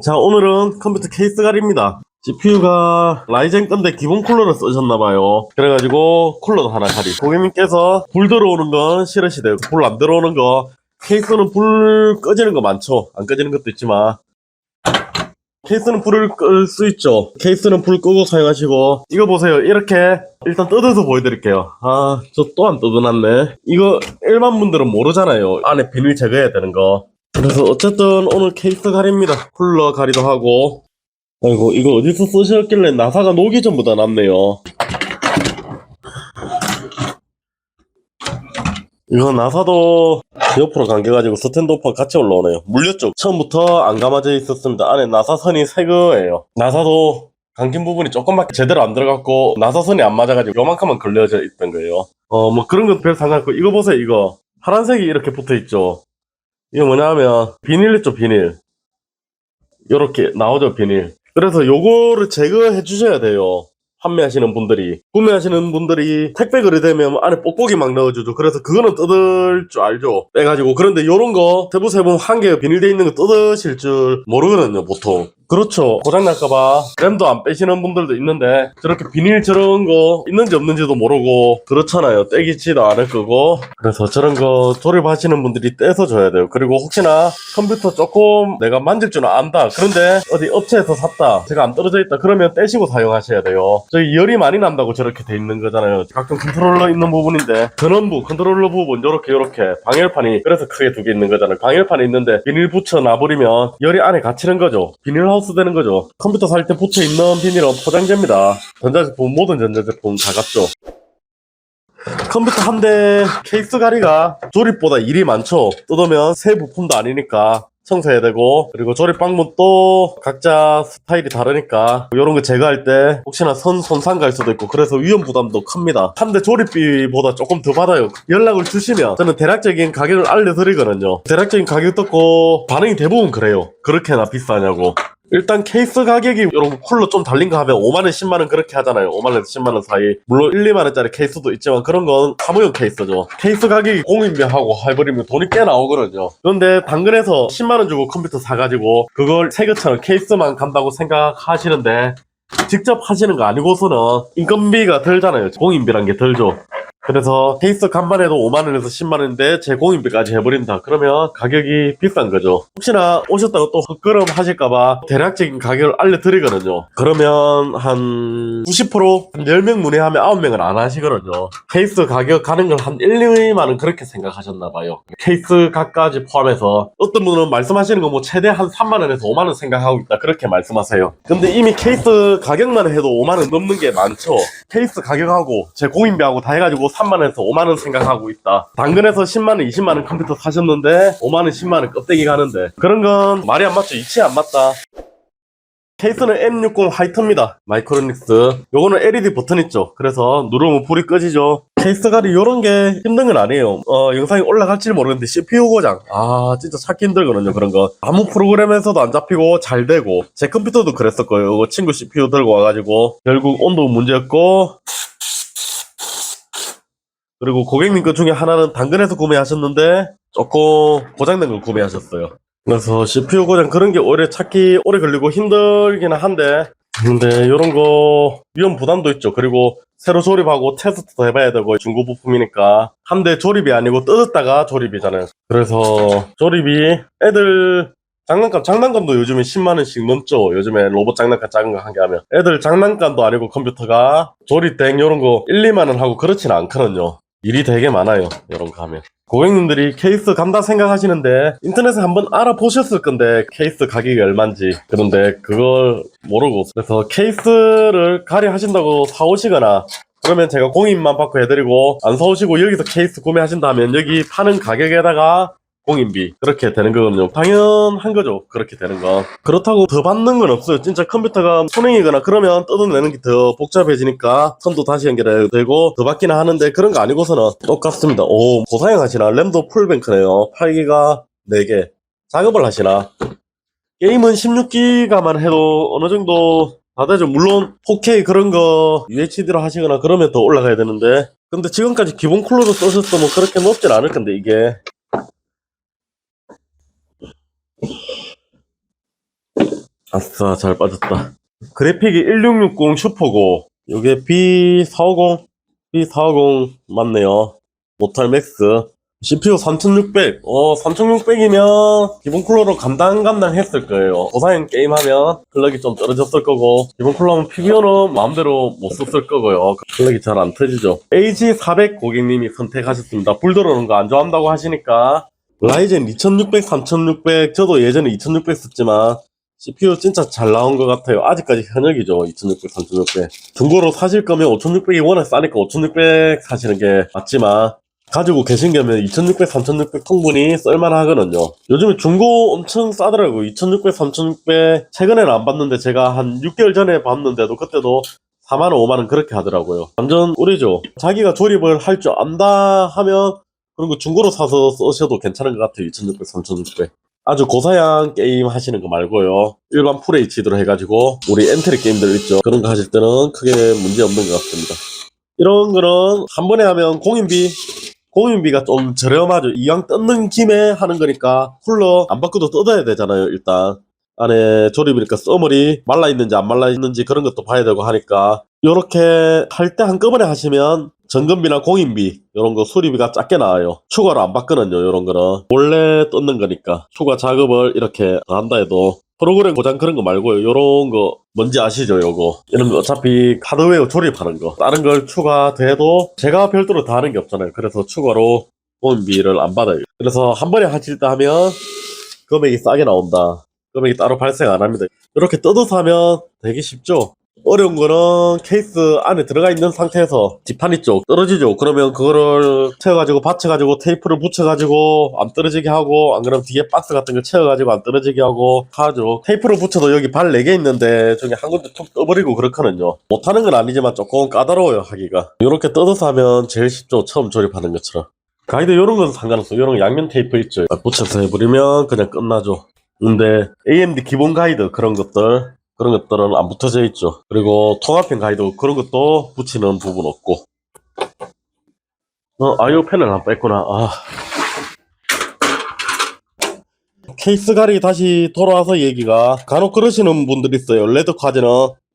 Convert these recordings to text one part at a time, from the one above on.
자 오늘은 컴퓨터 케이스 갈입니다. CPU가 라이젠 건데 기본 쿨러를 쓰셨나봐요. 그래가지고 쿨러도 하나 갈이 고객님께서 불 들어오는 건 싫으시대요. 불 안 들어오는 거 케이스는 불 꺼지는 거 많죠. 안 꺼지는 것도 있지만. 케이스는 불을 끌 수 있죠. 케이스는 불 끄고 사용하시고. 이거 보세요. 이렇게 일단 뜯어서 보여드릴게요. 아 저또안 뜯어놨네. 이거 일반 분들은 모르잖아요. 안에 비닐 제거해야 되는 거 그래서 어쨌든 오늘 케이스 가리입니다. 쿨러 가리도 하고. 아이고 이거 어디서 쓰셨길래 나사가 녹이 전부 다 났네요. 이거 나사도 옆으로 감겨가지고 스탠드 오퍼 같이 올라오네요. 물렸죠? 처음부터 안 감아져 있었습니다. 안에 나사선이 새 거예요. 나사도 감긴 부분이 조금밖에 제대로 안 들어갔고 나사선이 안 맞아가지고 요만큼만 걸려져 있던 거예요. 어 뭐 그런 건별 상관없고 이거 보세요 이거 파란색이 이렇게 붙어 있죠. 이게 뭐냐면 비닐 있죠 비닐. 요렇게 나오죠 비닐. 그래서 요거를 제거해 주셔야 돼요 판매하시는 분들이. 구매하시는 분들이 택배 거래되면 안에 뽁뽁이 막 넣어주죠. 그래서 그거는 뜯을 줄 알죠? 빼가지고. 그런데 요런 거 세부세부 한 개 비닐돼 있는 거 뜯으실 줄 모르거든요 보통 그렇죠. 고장날까봐 램도 안 빼시는 분들도 있는데 저렇게 비닐 저런 거 있는지 없는지도 모르고 그렇잖아요. 떼기지도 않을 거고. 그래서 저런 거 조립하시는 분들이 떼서 줘야 돼요. 그리고 혹시나 컴퓨터 조금 내가 만질 줄은 안다. 그런데 어디 업체에서 샀다. 제가 안 떨어져 있다. 그러면 떼시고 사용하셔야 돼요. 저희 열이 많이 난다고 저렇게 돼 있는 거잖아요. 각종 컨트롤러 있는 부분인데 전원부 컨트롤러 부분 요렇게 요렇게. 방열판이 그래서 크게 두 개 있는 거잖아요. 방열판이 있는데 비닐 붙여 놔버리면 열이 안에 갇히는 거죠. 비닐하우스 되는 거죠 컴퓨터 살 때 붙여 있는 비닐은 포장재입니다 전자제품 모든 전자제품 다 같죠 컴퓨터 한 대 케이스 가리가 조립보다 일이 많죠. 뜯으면 새 부품도 아니니까 청소해야 되고 그리고 조립 방법도 각자 스타일이 다르니까 이런 거 제거할 때 혹시나 선 손상 갈 수도 있고 그래서 위험 부담도 큽니다. 한대 조립비보다 조금 더 받아요. 연락을 주시면 저는 대략적인 가격을 알려드리거든요. 대략적인 가격 듣고 반응이 대부분 그래요. 그렇게나 비싸냐고. 일단 케이스 가격이 이런 쿨러 좀 달린 거 하면 5만원, 10만원 그렇게 하잖아요. 5만원에서 10만원 사이. 물론 1, 2만원짜리 케이스도 있지만 그런 건 사무용 케이스죠. 케이스 가격이 공인비하고 해버리면 돈이 꽤 나오거든요. 그런데 당근에서 10만원 주고 컴퓨터 사가지고 그걸 새것처럼 케이스만 간다고 생각하시는데 직접 하시는 거 아니고서는 인건비가 덜잖아요. 공인비란 게 덜죠. 그래서 케이스 간만에도 5만원에서 10만원인데 제 공인비까지 해버린다. 그러면 가격이 비싼 거죠. 혹시나 오셨다고 또 헛걸음 하실까봐 대략적인 가격을 알려드리거든요. 그러면 한 90%? 한 10명 문의하면 9명은 안 하시거든요. 케이스 가격 가는 걸 한 1, 2만원 그렇게 생각하셨나 봐요. 케이스 값까지 포함해서 어떤 분은 말씀하시는 거 뭐 최대 한 3만원에서 5만원 생각하고 있다. 그렇게 말씀하세요. 근데 이미 케이스 가격만 해도 5만원 넘는 게 많죠. 케이스 가격하고 제 공인비하고 다 해가지고 3만원에서 5만원 생각하고 있다. 당근에서 10만원, 20만원 컴퓨터 사셨는데 5만원, 10만원 껍데기 가는데 그런 건 말이 안 맞죠. 이치 안 맞다. 케이스는 M60 화이트입니다. 마이크로닉스. 요거는 LED 버튼 있죠. 그래서 누르면 불이 꺼지죠. 케이스 가리 요런 게 힘든 건 아니에요. 어, 영상이 올라갈지 모르겠는데 CPU 고장. 아, 진짜 찾기 힘들거든요. 그런 거. 아무 프로그램에서도 안 잡히고 잘 되고. 제 컴퓨터도 그랬을 거예요. 친구 CPU 들고 와가지고. 결국 온도 문제였고. 그리고 고객님 것 중에 하나는 당근에서 구매하셨는데 조금 고장난 걸 구매하셨어요. 그래서 CPU 고장 그런 게 오래 찾기 오래 걸리고 힘들긴 한데 근데 이런 거 위험 부담도 있죠. 그리고 새로 조립하고 테스트도 해봐야 되고 중고 부품이니까 한 대 조립이 아니고 뜯었다가 조립이잖아요. 그래서 조립이 애들 장난감 장난감도 요즘에 10만 원씩 넘죠. 요즘에 로봇 장난감 작은 거 한 개 하면 애들 장난감도 아니고 컴퓨터가 조립된 이런 거 1, 2만 원 하고 그렇진 않거든요. 일이 되게 많아요. 거 하면. 고객님들이 케이스 간다 생각하시는데 인터넷에 한번 알아보셨을 건데 케이스 가격이 얼만지 그런데 그걸 모르고 그래서 케이스를 가리 하신다고 사오시거나 그러면 제가 공인만 받고 해드리고 안 사오시고 여기서 케이스 구매하신다면 여기 파는 가격에다가 공인비. 그렇게 되는 거거든요. 당연한 거죠. 그렇게 되는 건 그렇다고 더 받는 건 없어요. 진짜 컴퓨터가 손행이거나 그러면 뜯어내는 게 더 복잡해지니까 선도 다시 연결해야 되고 더 받기는 하는데 그런 거 아니고서는 똑같습니다. 오 고사양 하시나? 램도 풀뱅크네요. 8기가 4개. 작업을 하시나? 게임은 16기가만 해도 어느 정도 다 되죠. 물론 4K 그런 거 UHD로 하시거나 그러면 더 올라가야 되는데. 근데 지금까지 기본 쿨러로 쓰셨으면 그렇게 높진 않을 건데 이게 아싸, 잘 빠졌다. 그래픽이 1660 슈퍼고, 요게 B450, B450 맞네요. 모탈 맥스. CPU 3600. 어, 3600이면 기본 쿨러로 감당감당 했을 거예요. 고사양 게임하면 클럭이 좀 떨어졌을 거고, 기본 쿨러면 PBO는 마음대로 못 썼을 거고요. 클럭이 잘 안 터지죠. AG400 고객님이 선택하셨습니다. 불 들어오는 거 안 좋아한다고 하시니까, 라이젠 2600, 3600, 저도 예전에 2600 썼지만, CPU 진짜 잘 나온 것 같아요. 아직까지 현역이죠. 2600, 3600. 중고로 사실 거면 5600이 워낙 싸니까 5600 사시는 게 맞지만, 가지고 계신 거면 2600, 3600 충분히 쓸만하거든요. 요즘에 중고 엄청 싸더라고요. 2600, 3600 최근에는 안 봤는데 제가 한 6개월 전에 봤는데도 그때도 4만원, 5만원 그렇게 하더라고요. 완전 우리죠. 자기가 조립을 할 줄 안다 하면 그런 거 중고로 사서 쓰셔도 괜찮은 것 같아요. 2600, 3600. 아주 고사양 게임 하시는 거 말고요. 일반 풀 HD로 해가지고 우리 엔트리 게임들 있죠. 그런 거 하실 때는 크게 문제 없는 것 같습니다. 이런 거는 한 번에 하면 공인비 공인비가 좀 저렴하죠. 이왕 뜯는 김에 하는 거니까 쿨러 안 바꿔도 뜯어야 되잖아요. 일단 안에 조립이니까 써머리 말라 있는지 안 말라 있는지 그런 것도 봐야 되고 하니까 요렇게 할 때 한꺼번에 하시면 점검비나 공인비 이런 거 수리비가 작게 나와요. 추가로 안 받거든요. 이런 거는 원래 뜯는 거니까 추가 작업을 이렇게 한다 해도 프로그램 고장 그런 거 말고요. 요런 거 뭔지 아시죠? 요거 이런 거 어차피 하드웨어 조립하는 거 다른 걸 추가돼도 제가 별도로 다 하는 게 없잖아요. 그래서 추가로 공인비를 안 받아요. 그래서 한 번에 하실 때 하면 금액이 싸게 나온다. 금액이 따로 발생 안 합니다. 이렇게 뜯어서 하면 되게 쉽죠? 어려운 거는 케이스 안에 들어가 있는 상태에서 지판이 쪽 떨어지죠. 그러면 그거를 채워가지고 받쳐가지고 테이프를 붙여가지고 안 떨어지게 하고 안 그러면 뒤에 박스 같은 거 채워가지고 안 떨어지게 하고 하죠. 테이프를 붙여도 여기 발 4개 있는데 저기 한 군데 툭 떠버리고 그렇거든요. 못하는 건 아니지만 조금 까다로워요 하기가. 이렇게 뜯어서 하면 제일 쉽죠. 처음 조립하는 것처럼. 가이드 이런 건 상관없어. 이런 양면 테이프 있죠. 붙여서 해버리면 그냥 끝나죠. 근데 AMD 기본 가이드 그런 것들 그런 것들은 안 붙어져 있죠. 그리고 통합형 가이드 그런 것도 붙이는 부분 없고. 어, 아이오 패널 안 뺐구나. 아. 케이스 가리 다시 돌아와서 얘기가 간혹 그러시는 분들 있어요. 레드 과제는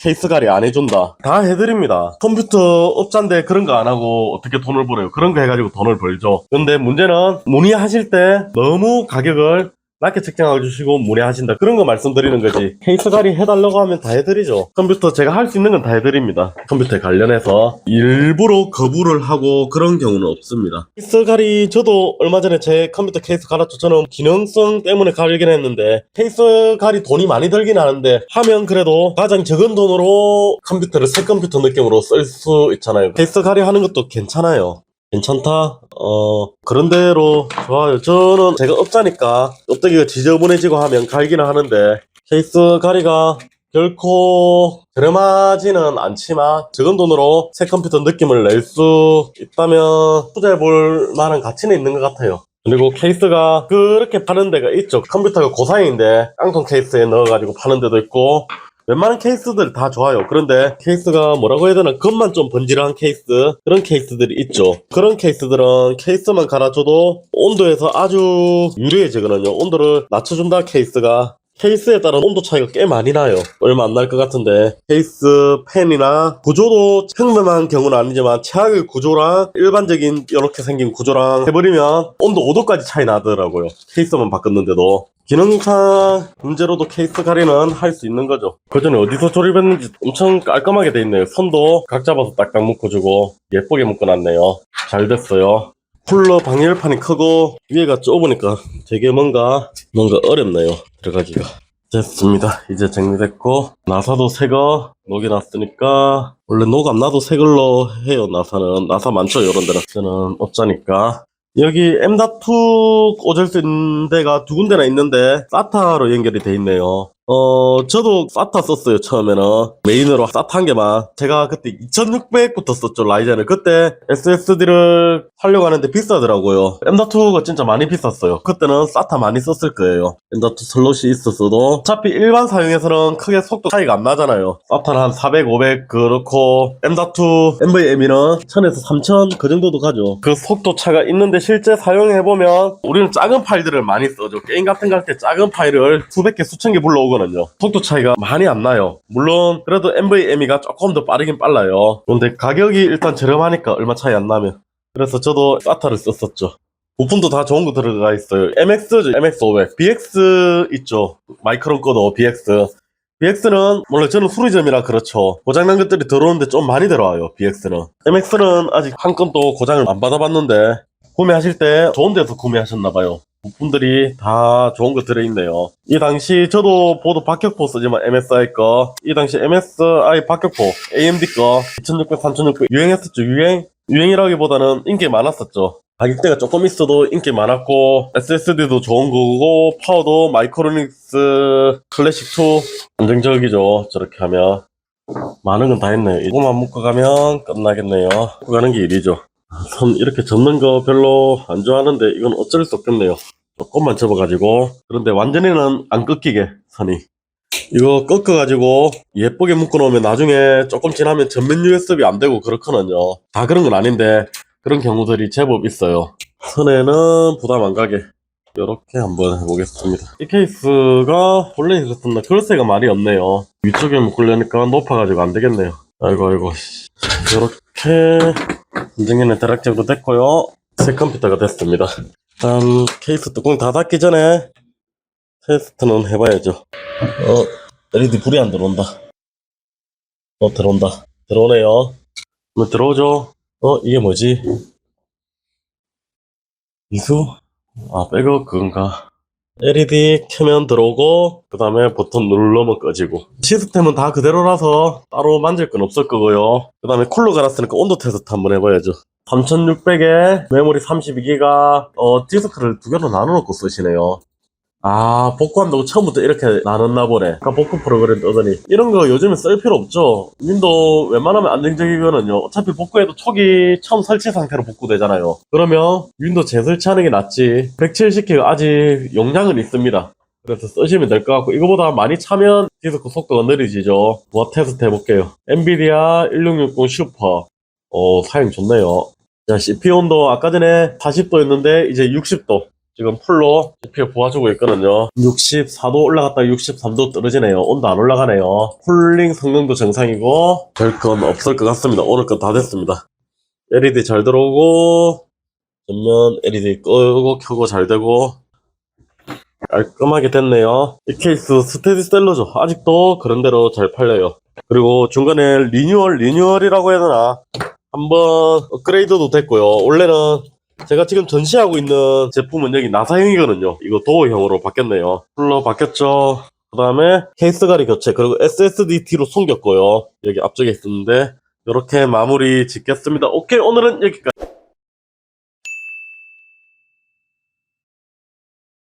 케이스 가리 안 해준다. 다 해드립니다. 컴퓨터 업자인데 그런 거 안 하고 어떻게 돈을 벌어요? 그런 거 해가지고 돈을 벌죠. 근데 문제는 문의하실 때 너무 가격을 낮게 책정해 주시고 문의하신다. 그런 거 말씀드리는 거지. 케이스 가리 해달라고 하면 다 해드리죠. 컴퓨터 제가 할 수 있는 건 다 해드립니다. 컴퓨터에 관련해서 일부러 거부를 하고 그런 경우는 없습니다. 케이스 가리 저도 얼마 전에 제 컴퓨터 케이스 갈았죠. 저는 기능성 때문에 가리긴 했는데 케이스 가리 돈이 많이 들긴 하는데 하면 그래도 가장 적은 돈으로 컴퓨터를 새 컴퓨터 느낌으로 쓸 수 있잖아요. 케이스 가리 하는 것도 괜찮아요. 괜찮다? 어, 그런 대로 좋아요. 저는 제가 업자니까 껍데기가 지저분해지고 하면 갈기는 하는데 케이스 가리가 결코 저렴하지는 않지만 적은 돈으로 새 컴퓨터 느낌을 낼 수 있다면 투자해 볼 만한 가치는 있는 것 같아요. 그리고 케이스가 그렇게 파는 데가 있죠. 컴퓨터가 고사양인데 깡통 케이스에 넣어가지고 파는 데도 있고 웬만한 케이스들 다 좋아요. 그런데 케이스가 뭐라고 해야 되나 겉만 좀 번지르한 케이스 그런 케이스들이 있죠. 그런 케이스들은 케이스만 갈아줘도 온도에서 아주 유리해지거든요. 온도를 낮춰준다 케이스가 케이스에 따른 온도 차이가 꽤 많이 나요. 얼마 안 날 것 같은데 케이스 펜이나 구조도 평범한 경우는 아니지만 최악의 구조랑 일반적인 이렇게 생긴 구조랑 해버리면 온도 5도까지 차이 나더라고요. 케이스만 바꿨는데도 기능상 문제로도 케이스 가리는 할 수 있는 거죠. 그 전에 어디서 조립했는지 엄청 깔끔하게 돼 있네요. 선도 각 잡아서 딱딱 묶어주고 예쁘게 묶어놨네요. 잘 됐어요. 쿨러 방열판이 크고 위에가 좁으니까 되게 뭔가 뭔가 어렵네요. 들어가기가. 됐습니다. 이제 정리됐고 나사도 새거 녹여놨으니까 원래 녹 안 나도 새 걸로 해요. 나사는 나사 많죠. 이런 데는 저는 업자니까 여기 M.2 꽂을 수 있는 데가 두 군데나 있는데 SATA로 연결이 돼 있네요. 어, 저도 SATA 썼어요, 처음에는. 메인으로 SATA 한 개만. 제가 그때 2600부터 썼죠, 라이젠을. 그때 SSD를 하려고 하는데 비싸더라고요. M.2가 진짜 많이 비쌌어요. 그때는 SATA 많이 썼을 거예요. M.2 슬롯이 있었어도. 어차피 일반 사용에서는 크게 속도 차이가 안 나잖아요. SATA는 한 400, 500 그렇고, M.2 NVMe는 1000에서 3000 그 정도도 가죠. 그 속도 차가 있는데 실제 사용해보면 우리는 작은 파일들을 많이 써죠. 게임 같은 거 할 때 작은 파일을 수백 개, 수천 개 불러오고 거든요. 속도 차이가 많이 안 나요. 물론 그래도 NVMe가 조금 더 빠르긴 빨라요. 근데 가격이 일단 저렴하니까 얼마 차이 안 나면. 그래서 저도 SATA를 썼었죠. 부품도 다 좋은 거 들어가 있어요. MX죠, MX500. BX 있죠. 마이크론 거도 BX. BX는 원래 저는 수리점이라 그렇죠. 고장난 것들이 들어오는데 좀 많이 들어와요. BX는. MX는 아직 한 건도 고장을 안 받아봤는데 구매하실 때 좋은 데서 구매하셨나봐요. 부품들이 다 좋은 거 들어있네요. 이 당시 저도 보드 박격포 쓰지만 MSI 거, 이 당시 MSI 박격포, AMD 거, 2600, 3600 유행했었죠. 유행? 유행이라기보다는 인기 많았었죠. 가격대가 조금 있어도 인기 많았고 SSD도 좋은 거고 파워도 마이크로닉스 클래식2 안정적이죠. 저렇게 하면 많은 건 다 했네요. 이거만 묶어가면 끝나겠네요. 묶어가는 게 일이죠. 선 이렇게 접는 거 별로 안 좋아하는데 이건 어쩔 수 없겠네요. 조금만 접어가지고 그런데 완전히는 안 꺾이게 선이 이거 꺾어가지고 예쁘게 묶어놓으면 나중에 조금 지나면 전면 USB 안 되고 그렇거든요. 다 그런 건 아닌데 그런 경우들이 제법 있어요. 선에는 부담 안 가게 이렇게 한번 해보겠습니다. 이 케이스가 원래 이렇습니다. 글쎄가 말이 없네요. 위쪽에 묶으려니까 높아가지고 안 되겠네요. 아이고 아이고 이렇게 인증에는 대략 정도 됐고요. 새 컴퓨터가 됐습니다. 일단 케이스 뚜껑 다 닫기 전에 테스트는 해봐야죠. 어, LED 불이 안 들어온다. 어, 들어온다. 들어오네요. 뭐 들어오죠? 어, 이게 뭐지? 이수? 아, 백업 그건가? LED 켜면 들어오고, 그 다음에 버튼 누르면 꺼지고. 시스템은 다 그대로라서 따로 만질 건 없을 거고요. 그 다음에 쿨러 갈았으니까 온도 테스트 한번 해봐야죠. 3600에 메모리 32기가, 어, 디스크를 두 개로 나눠 놓고 쓰시네요. 아, 복구한다고 처음부터 이렇게 나눴나 보네. 아까 복구 프로그램 뜨더니. 이런 거 요즘에 쓸 필요 없죠. 윈도우 웬만하면 안정적이거든요. 어차피 복구해도 초기 처음 설치 상태로 복구되잖아요. 그러면 윈도우 재설치하는 게 낫지. 170기가 아직 용량은 있습니다. 그래서 쓰시면 될 것 같고, 이거보다 많이 차면 디스크 속도가 느려지죠. 뭐 테스트 해볼게요. 엔비디아 1660 슈퍼. 어, 사용 좋네요. 자, CPU 온도 아까 전에 40도였는데, 이제 60도. 지금 풀로 CPU 보아주고 있거든요. 64도 올라갔다 63도 떨어지네요. 온도 안 올라가네요. 쿨링 성능도 정상이고 별건 없을 것 같습니다. 오늘 건 다 됐습니다. LED 잘 들어오고 전면 LED 끄고 켜고 잘 되고 깔끔하게 됐네요. 이 케이스 스테디셀러죠. 아직도 그런 대로 잘 팔려요. 그리고 중간에 리뉴얼 리뉴얼이라고 해야 되나 한번 업그레이드도 됐고요. 원래는 제가 지금 전시하고 있는 제품은 여기 나사형이거든요. 이거 도어형으로 바뀌었네요. 쿨러 바뀌었죠. 그 다음에 케이스 가리 교체 그리고 SSD-T로 숨겼고요. 여기 앞쪽에 있었는데 이렇게 마무리 짓겠습니다. 오케이 오늘은 여기까지.